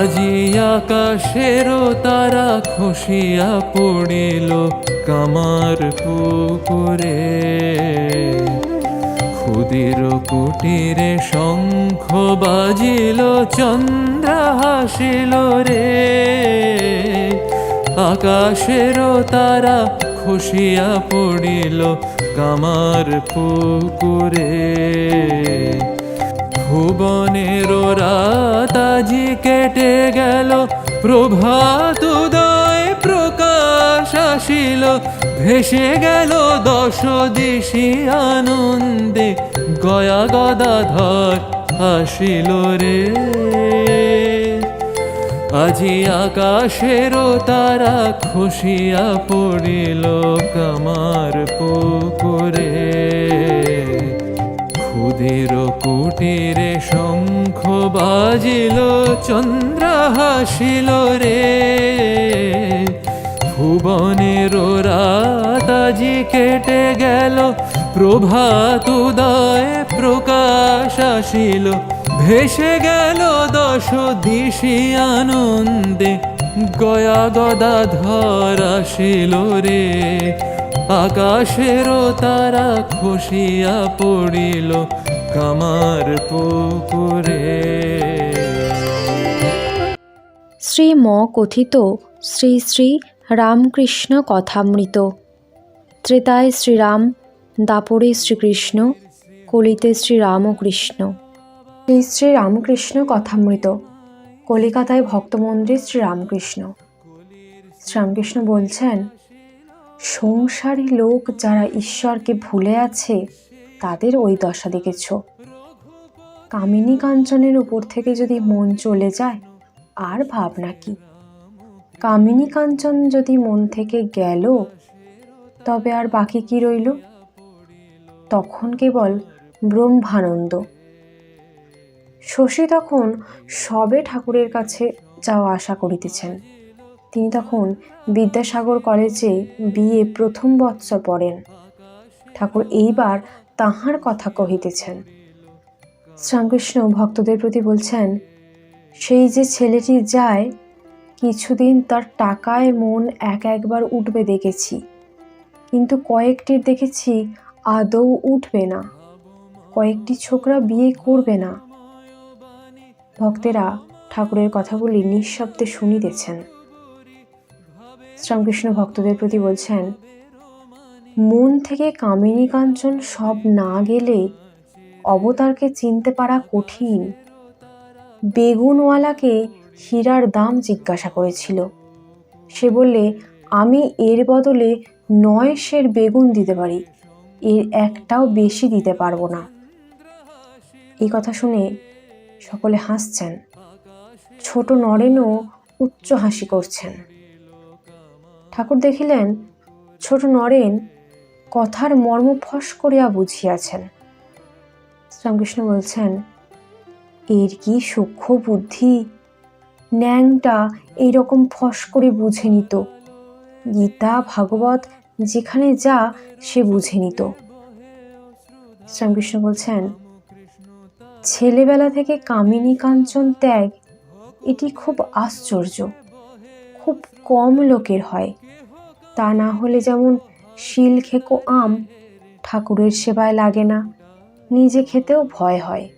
আজি আকাশেরও তারা খসিয়া পড়িল কামার পুকুরে। ক্ষুদির কুটিরে শঙ্খ বাজিল, চন্দ্র হাসিল রে। আকাশেরও তারা খসিয়া পড়িল কামার পুকুরে। ভুবনের রাত কেটে গেল। প্রভাত উদয় প্রকাশ আসিল। ভেসে গেল দশ দিশি আনন্দে। গয়া গদাধর আসিল রে। আজি আকাশেরও তারা খুশিয়া পড়িল কামার পুকুরে। ক্ষুদির কুটিরে শঙ্খ বাজিল, চন্দ্র হাসিল রে। ভুবনের রাত আজি কেটে গেল, প্রভাত উদয় প্রকাশ আসিল। ভেসে গেল দশ দিশি আনন্দে, গয়া গদাধর আসিল রে। আকাশেরও তারা খসিয়া পড়িল কামার পুকুরে। শ্রীম কথিত শ্রী শ্রী রামকৃষ্ণ কথামৃত। ত্রেতায় শ্রীরাম, দাপরে শ্রীকৃষ্ণ, কলিতে শ্রীরামকৃষ্ণ। শ্রী শ্রী রামকৃষ্ণ কথামৃত। কলিকাতায় ভক্তমন্দির শ্রীরামকৃষ্ণ। শ্রীরামকৃষ্ণ বলছেন সংসারী লোক যারা ঈশ্বরকে ভুলে আছে, তাদের ওই দশা দেখেছ। কামিনী কাঞ্চনের উপর থেকে যদি মন চলে যায়, আর ভাবনা কি? কামিনী কাঞ্চন যদি মন থেকে গেল, তবে আর বাকি কি রইল? তখন কেবল ব্রহ্মানন্দ। শশী তখন সবে ঠাকুরের কাছে যাওয়া আশা করিতেছেন। তিনি তখন বিদ্যাসাগর কলেজে বিএ প্রথম বৎসর পড়েন। ঠাকুর এইবার তাহার কথা কহিতেছেন। শ্রীরামকৃষ্ণ ভক্তদের প্রতি বলছেন, সেই যে ছেলেটি যায়, কিছুদিন তার টাকায় মন এক একবার উঠবে দেখেছি। কিন্তু কয়েকটির দেখেছি আদৌ উঠবে না। কয়েকটি ছোকরা বিয়ে করবে না। ভক্তেরা ঠাকুরের কথাগুলি নিঃশব্দে শুনিতেছেন। শ্রীরামকৃষ্ণ ভক্তদের প্রতি বলছেন, মন থেকে কামিনী কাঞ্চন সব না গেলে অবতারকে চিনতে পারা কঠিন। বেগুনওয়ালাকে হীরার দাম জিজ্ঞাসা করেছিল। সে বললে, আমি এর বদলে নয় সের বেগুন দিতে পারি, এর একটাও বেশি দিতে পারব না। এই কথা শুনে সকলে হাসছেন। ছোট নরেনও উচ্চ হাসি করছেন। ঠাকুর দেখিলেন, ছোট নরেন কথার মর্ম ফস করিয়া বুঝিয়াছেন। শ্রীরামকৃষ্ণ বলছেন, এর কি সূক্ষ্ম বুদ্ধি? ন্যাংটা এইরকম ফস করে বুঝে নিত। গীতা, ভাগবত যেখানে যা, সে বুঝে নিত। শ্রীরামকৃষ্ণ বলছেন, ছেলেবেলা থেকে কামিনী কাঞ্চন ত্যাগ, এটি খুব আশ্চর্য। খুব কম লোকের হয়। তা না হলে যেমন শিল খেকো আম ঠাকুরের সেবায় লাগে না, নিজে খেতেও ভয় হয়।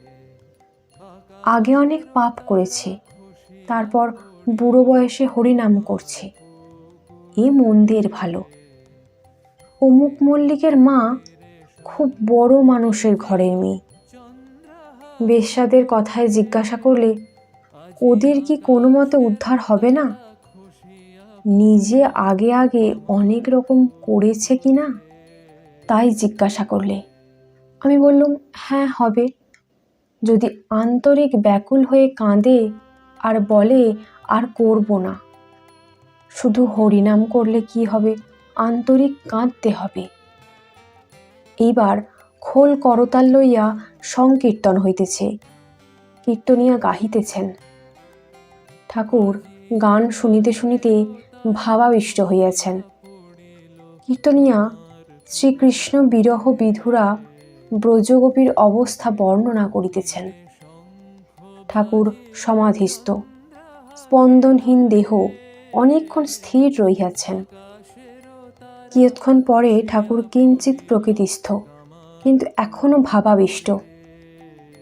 আগে অনেক পাপ করেছে, তারপর বুড়ো বয়সে হরিনাম করছে। এ মন্দির ভালো। অমুক মল্লিকের মা খুব বড় মানুষের ঘরের মেয়ে। বেশ্যাদের কথায় জিজ্ঞাসা করলে, ওদের কি কোনো মতে উদ্ধার হবে না? নিজে আগে আগে অনেক রকম করেছে কি না? তাই জিজ্ঞাসা করলে। আমি বললুম হ্যাঁ হবে। যদি আন্তরিক ব্যাকুল হয়ে কাঁদে আর বলে, আর করব না। শুধু হরিনাম করলে কি হবে? আন্তরিক কাঁদতে হবে। এইবার খোল করতাল লইয়া সংকীর্তন হইতেছে। কীর্তনিয়া গাহিতেছেন। ঠাকুর গান শুনিতে শুনিতে ভাবাবিষ্ট হইয়াছেন। কীর্তনিয়া, শ্রীকৃষ্ণ বিরহ বিধুরা ব্রজগোপীর অবস্থা বর্ণনা করিতেছেন। ঠাকুর সমাধিস্থ। স্পন্দনহীন দেহ অনেকক্ষণ স্থির রহিয়াছেন। কিয়ৎক্ষণ পরে ঠাকুর কিঞ্চিত প্রকৃতিস্থ, কিন্তু এখনও ভাবাবিষ্ট।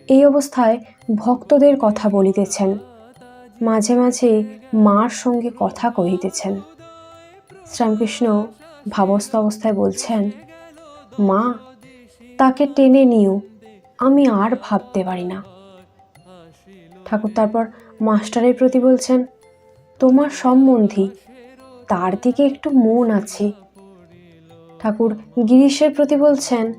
এই অবস্থায় ভক্তদের কথা বলিতেছেন। মাঝে মাঝে মার সঙ্গে কথা কহিতেছেন। শ্রীরামকৃষ্ণ ভাবস্থ অবস্থায় বলছেন, মা, তাকে টেনে নিও, আমি আর ভাবতে পারি না। ঠাকুর তারপর মাস্টারের প্রতি বলছেন, তোমার সম্বন্ধী তার দিকে একটু মন আছে। ঠাকুর গিরিশের প্রতি বলছেন,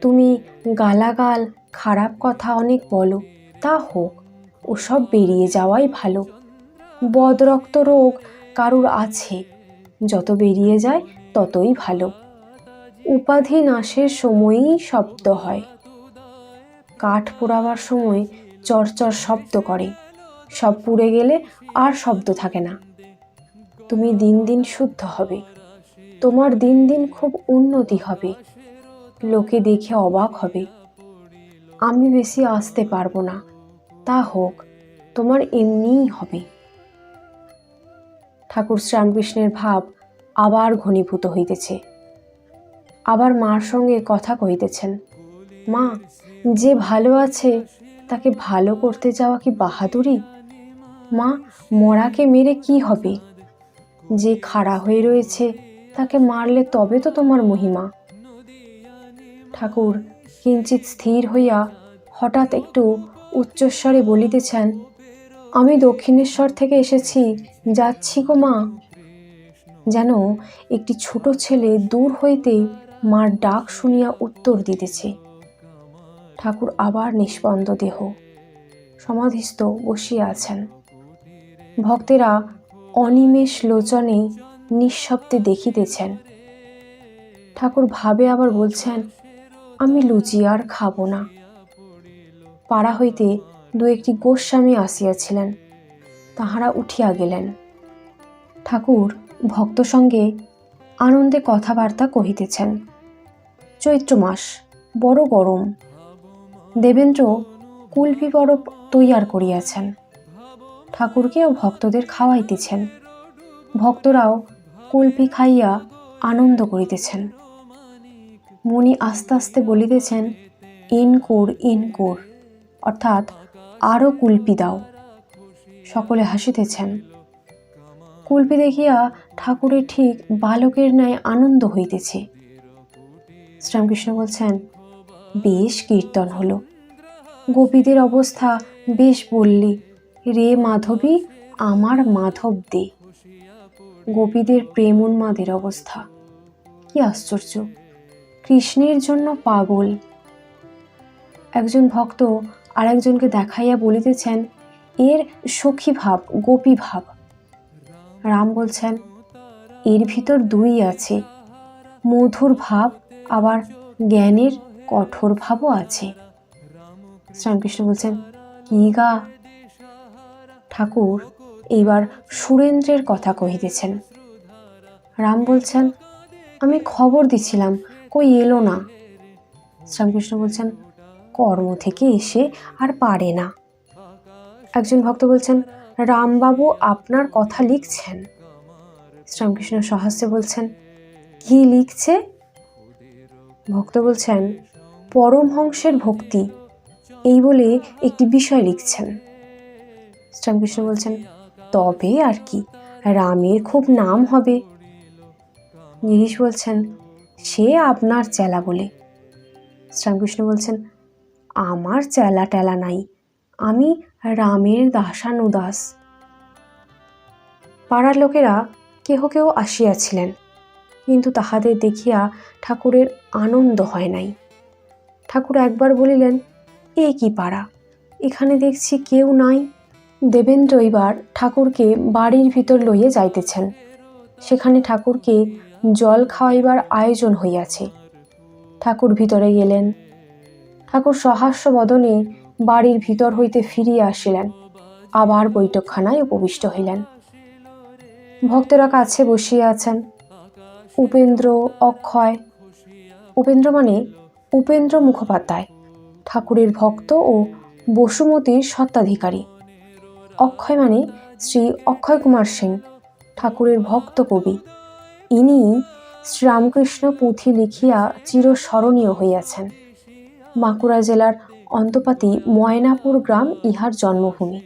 তুমি গালাগাল, খারাপ কথা অনেক বলো, তা হোক। ওসব বেরিয়ে যাওয়াই ভালো। বদরক্ত রোগ কারুর আছে। যত বেরিয়ে যায়, ততই ভালো। উপাধি নাশের সময়ই শব্দ হয়। কাঠ পোড়াবার সময় চরচর শব্দ করে। সব পুড়ে গেলে আর শব্দ থাকে না। তুমি দিন দিন শুদ্ধ হবে। তোমার দিন দিন খুব উন্নতি হবে। লোকে দেখে অবাক হবে। আমি বেশি আসতে পারব না। হোক, তোমার এমনিই হবে। ঠাকুর শ্রীরামকৃষ্ণের ভাব আবার ঘনীভূত হইতেছে। আবার মার সঙ্গে কথা কহিতেছেন, মা, যে ভালো আছে, তাকে ভালো করতে যাওয়া কি বাহাদুরি? মা, মরাকে মেরে কি হবে? যে খাড়া হয়ে রয়েছে, তাকে মারলে তবে তো তোমার মহিমা। ঠাকুর কিঞ্চিত স্থির হইয়া হঠাৎ একটু উচ্চস্বরে বলিতেছেন, আমি দক্ষিণেশ্বর থেকে এসেছি, যাচ্ছি গো মা। যেন একটি ছোট ছেলে দূর হইতে মার ডাক শুনিয়া উত্তর দিতেছে। ঠাকুর আবার নিষ্পন্দ দেহ, সমাধিস্থ বসিয়া আছেন। ভক্তেরা অনিমেষ লোচনে নিঃশব্দে দেখিতেছেন। ঠাকুর ভাবে আবার বলছেন, আমি লুচি আর খাব না। পাড়া হইতে দু একটি গোস্বামী আসিয়াছিলেন। তাহারা উঠিয়া গেলেন। ঠাকুর ভক্ত সঙ্গে আনন্দে কথাবার্তা কহিতেছেন, চৈত্র মাস, বড় গরম। দেবেন্দ্র কুলপি বরফ তৈয়ার করিয়াছেন। ঠাকুরকেও ভক্তদের খাওয়াইতেছেন। ভক্তরাও কুলপি খাইয়া আনন্দ করিতেছেন। মণি আস্তে আস্তে বলিতেছেন, ইনকোর ইনকোর। অর্থাৎ আরও কুলপি দাও। সকলে হাসিতেছেন। কুলপি দেখিয়া ঠাকুরের ঠিক বালকের ন্যায় আনন্দ হইতেছে। শ্রীরামকৃষ্ণ বলছেন, বেশ কীর্তন হলো। গোপীদের অবস্থা বেশ বললি। রে মাধবী, আমার মাধব দে। গোপীদের প্রেম উন্মাদের অবস্থা। কি আশ্চর্য। কৃষ্ণের জন্য পাগল। একজন ভক্ত আরেকজনকে দেখাইয়া বলিতেছেন, এর সখী ভাব, গোপী ভাব। রাম বলছেন, এর ভিতর দুই আছে। মধুর ভাব, আবার জ্ঞানের কঠোর ভাবও আছে। শ্রীরামকৃষ্ণ বলছেন, কি গা? ঠাকুর এইবার সুরেন্দ্রের কথা কহিতেছেন। রাম বলছেন, আমি খবর দিছিলাম, কই এলো না? শ্রীরামকৃষ্ণ বলছেন কর্ম থেকে এসে আর পারে না। একজন ভক্ত বলছেন, রামবাবু আপনার কথা লিখছেন। শ্রীরামকৃষ্ণ সহাস্যে বলছেন, কি লিখছে? ভক্ত বলছেন, পরমহংসের ভক্তি। এই বলে একটি বিষয় লিখছেন। শ্রীরামকৃষ্ণ বলছেন, তবে আর কি, রামের খুব নাম হবে। গিরিশ বলছেন, সে আপনার চেলা বলে। শ্রীরামকৃষ্ণ বলছেন আমার চেলা টেলা নাই। আমি রামের দাসানুদাস। পাড়ার লোকেরা কেহ কেউ আসিয়াছিলেন, কিন্তু তাহাদের দেখিয়া ঠাকুরের আনন্দ হয় নাই। ঠাকুর একবার বলিলেন, এ কি পাড়া? এখানে দেখছি কেউ নাই। দেবেন্দ্র এবার ঠাকুরকে বাড়ির ভিতর লইয়া যাইতেছেন। সেখানে ঠাকুরকে জল খাওয়াইবার আয়োজন হইয়াছে। ঠাকুর ভিতরে গেলেন ঠাকুর সহাস্য বদনে বাড়ির ভিতর হইতে ফিরিয়া আসিলেন। আবার বৈঠকখানায় উপবিষ্ট হইলেন। ভক্তরা কাছে বসিয়া আছেন। উপেন্দ্র অক্ষয়, উপেন্দ্র মানে উপেন্দ্র মুখোপাধ্যায়, ঠাকুরের ভক্ত ও বসুমতীর সত্ত্বাধিকারী। অক্ষয় মানে শ্রী অক্ষয় কুমার সিং ঠাকুরের ভক্ত কবি। ইনি শ্রীরামকৃষ্ণ পুঁথি লিখিয়া চিরস্মরণীয় হইয়াছেন। বাঁকুড়া জেলার অন্তপাতি ময়নাপুর গ্রাম ইহার জন্মভূমি।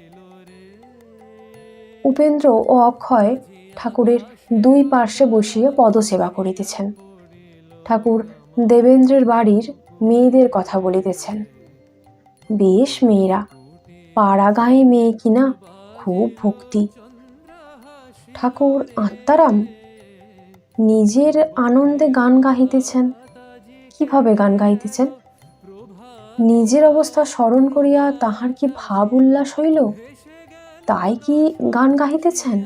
উপেন্দ্র ও অক্ষয় ঠাকুরের দুই পার্শ্বে বসিয়ে পদসেবা করিতেছেন। ঠাকুর দেবেন্দ্রের বাড়ির মেয়েদের কথা বলিতেছেন। বেশ মেয়েরা পাড়া গাঁয়ে মেয়ে কিনা খুব ভক্তি। ঠাকুর আত্মারাম, নিজের আনন্দে গান গাহিতেছেন। কীভাবে গান গাইতেছেন নিজের অবস্থা স্মরণ করিয়া তাহার কি ভাব উল্লাস হইল? তাই কি গান গাহিতেছেন?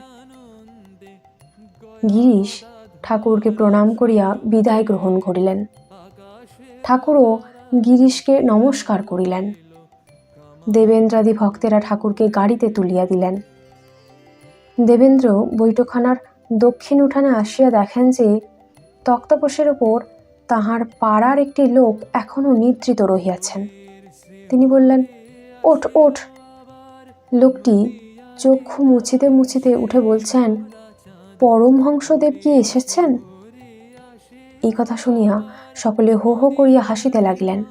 গিরিশ ঠাকুরকে প্রণাম করিয়া বিদায় গ্রহণ করিলেন। ঠাকুরও গিরিশকে নমস্কার করিলেন। দেবেন্দ্রাদি ভক্তেরা ঠাকুরকে গাড়িতে তুলিয়া দিলেন। দেবেন্দ্র বৈঠকখানার দক্ষিণ উঠানে আসিয়া দেখেন যে তক্তাপোষের ওপর তাহার পাড়ার একটি লোক এখনও নিদ্রিত রহিয়াছেন। তিনি বললেন, ওঠ ওঠ। লোকটি চক্ষু মুছিতে মুছিতে উঠে বলছেন পরমহংসদেব কি এসেছেন? এই কথা শুনিয়া সকলে হো হো করিয়া হাসিতে লাগিলেন।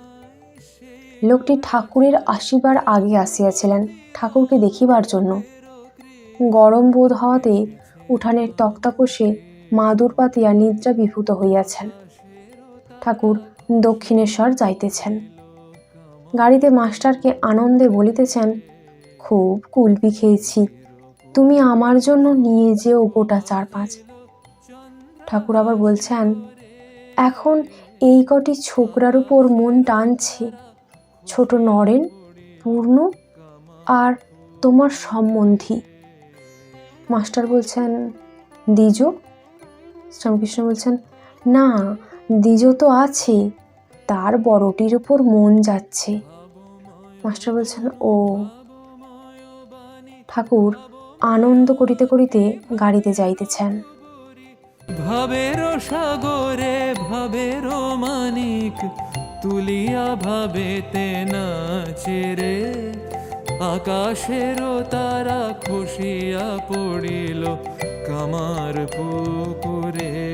লোকটি ঠাকুরের আসিবার আগে আসিয়াছিলেন ঠাকুরকে দেখিবার জন্য। গরম বোধ হওয়াতে উঠানের তক্তাপোষে মাদুর পাতিয়া নিদ্রা বিভূত হইয়াছেন। ঠাকুর দক্ষিণেশ্বর যাইতেছেন। গাড়িতে মাস্টারকে আনন্দে বলিতেছেন, খুব কুলপি খেয়েছি, তুমি আমার জন্য নিয়ে যেও গোটা চার পাঁচ ঠাকুর আবার বলছেন, এখন এই কটি ছোকরার উপর মন টানছে, ছোট নরেন, পূর্ণ আর তোমার সম্বন্ধী। মাস্টার বলছেন দ্বিজ শ্রীরামকৃষ্ণ বলছেন, না দ্বিজ তো আছে তার বড়টির উপর মন যাচ্ছে। মাস্টার বলছেন, ও। ঠাকুর আনন্দ করিতে করিতে গাড়িতে যাইতেছেন। ভাবের সাগরে ভাবের মানিক, তুলিয়া ভাবেতে নাচে রে। আকাশের তারা খুশিয়া পড়িল কামার পুকুরে।